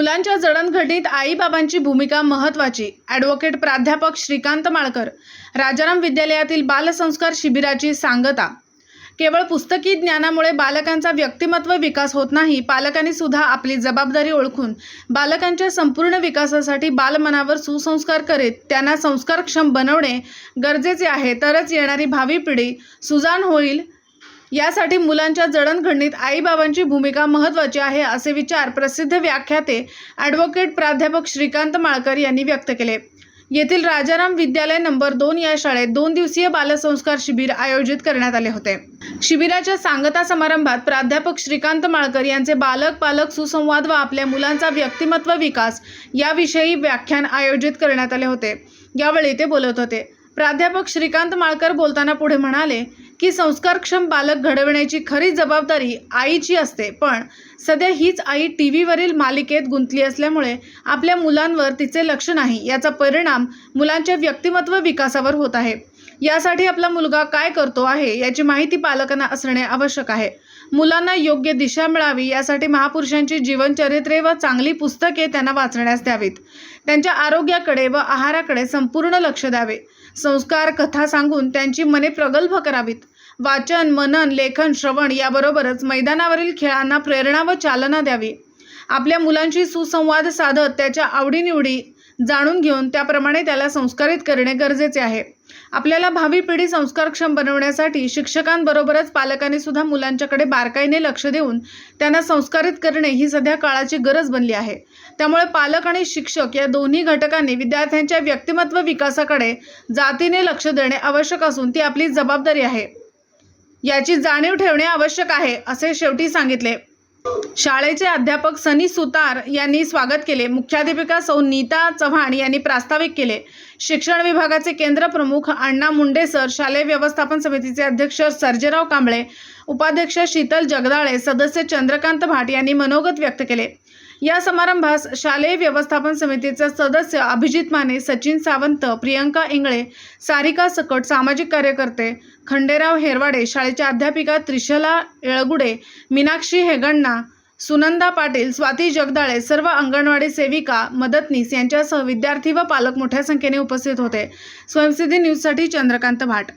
मुलांच्या जडणघडीत आईबाबांची भूमिका महत्त्वाची. ॲडव्होकेट प्राध्यापक श्रीकांत माळकर राजाराम विद्यालयातील बालसंस्कार शिबिराची सांगता. केवळ पुस्तकी ज्ञानामुळे बालकांचा व्यक्तिमत्व विकास होत नाही पालकांनी सुद्धा आपली जबाबदारी ओळखून बालकांच्या संपूर्ण विकासासाठी बालमनावर सुसंस्कार करीत त्यांना संस्कारक्षम बनवणे गरजेचे आहे. तरच येणारी भावी पिढी सुजाण होईल यासाठी मुलांच्या जडणघडणीत आईबाबांची भूमिका महत्त्वाची आहे असे विचार प्रसिद्ध व्याख्याते ॲडव्होकेट प्राध्यापक श्रीकांत माळकर यांनी व्यक्त केले. येथील राजाराम विद्यालय नंबर दोन या शाळेत दोन दिवसीय बालसंस्कार शिबिर आयोजित करण्यात आले होते. शिबिराच्या सांगता समारंभात प्राध्यापक श्रीकांत माळकर यांचे बालक पालक सुसंवाद व आपल्या मुलांचा व्यक्तिमत्व विकास याविषयी व्याख्यान आयोजित करण्यात आले होते. यावेळी ते बोलत होते. प्राध्यापक श्रीकांत माळकर बोलताना पुढे म्हणाले की संस्कारक्षम बालक घडविण्याची खरी जबाबदारी आईची असते पण सध्या हीच आई टी व्हीवरील मालिकेत गुंतली असल्यामुळे आपल्या मुलांवर तिचे लक्ष नाही याचा परिणाम मुलांच्या व्यक्तिमत्व विकासावर होत आहे. यासाठी आपला मुलगा काय करतो आहे याची माहिती पालकांना असणे आवश्यक आहे. मुलांना योग्य दिशा मिळावी यासाठी महापुरुषांची जीवनचरित्रे व चांगली पुस्तके त्यांना वाचण्यास द्यावीत. त्यांच्या आरोग्याकडे व आहाराकडे संपूर्ण लक्ष द्यावे. संस्कार कथा सांगून त्यांची मने प्रगल्भ करावीत. वाचन मनन लेखन श्रवण याबरोबरच मैदानावरील खेळांना प्रेरणा व चालना द्यावी. आपल्या मुलांशी सुसंवाद साधत त्याच्या आवडीनिवडी जाणून घेऊन त्याप्रमाणे त्याला संस्कारित करणे गरजेचे आहे. आपल्याला भावी पिढी संस्कारक्षम बनवण्यासाठी शिक्षकांबरोबरच पालकांनी सुद्धा मुलांच्याकडे बारकाईने लक्ष देऊन त्यांना संस्कारित करणे ही सध्या काळाची गरज बनली आहे. त्यामुळे पालक आणि शिक्षक या दोन्ही घटकांनी विद्यार्थ्यांच्या व्यक्तिमत्व विकासाकडे जातीने लक्ष देणे आवश्यक असून ती आपली जबाबदारी आहे. याची जाणीव ठेवणे आवश्यक आहे असे शेवटी सांगितले. शाळेचे अध्यापक सनी सुतार यांनी स्वागत केले. मुख्याध्यापिका सौ नीता चव्हाण यांनी प्रास्ताविक केले. शिक्षण विभागाचे केंद्र प्रमुख अण्णा मुंडे सर शालेय व्यवस्थापन समितीचे अध्यक्ष सर्जेराव कांबळे उपाध्यक्ष शीतल जगदाळे सदस्य चंद्रकांत भाट यांनी मनोगत व्यक्त केले. या समारंभास शालेय व्यवस्थापन समितीचे सदस्य अभिजित माने सचिन सावंत प्रियंका इंगळे सारिका सकट सामाजिक कार्यकर्ते खंडेराव हेरवाडे शाळेच्या अध्यापिका त्रिशला येळगुडे मीनाक्षी हेगण्णा सुनंदा पाटील स्वाती जगदाळे सर्व अंगणवाडी सेविका मदतनीस यांच्यासह विद्यार्थी व पालक मोठ्या संख्येने उपस्थित होते. स्वयंसिद्धी न्यूजसाठी चंद्रकांत भाट.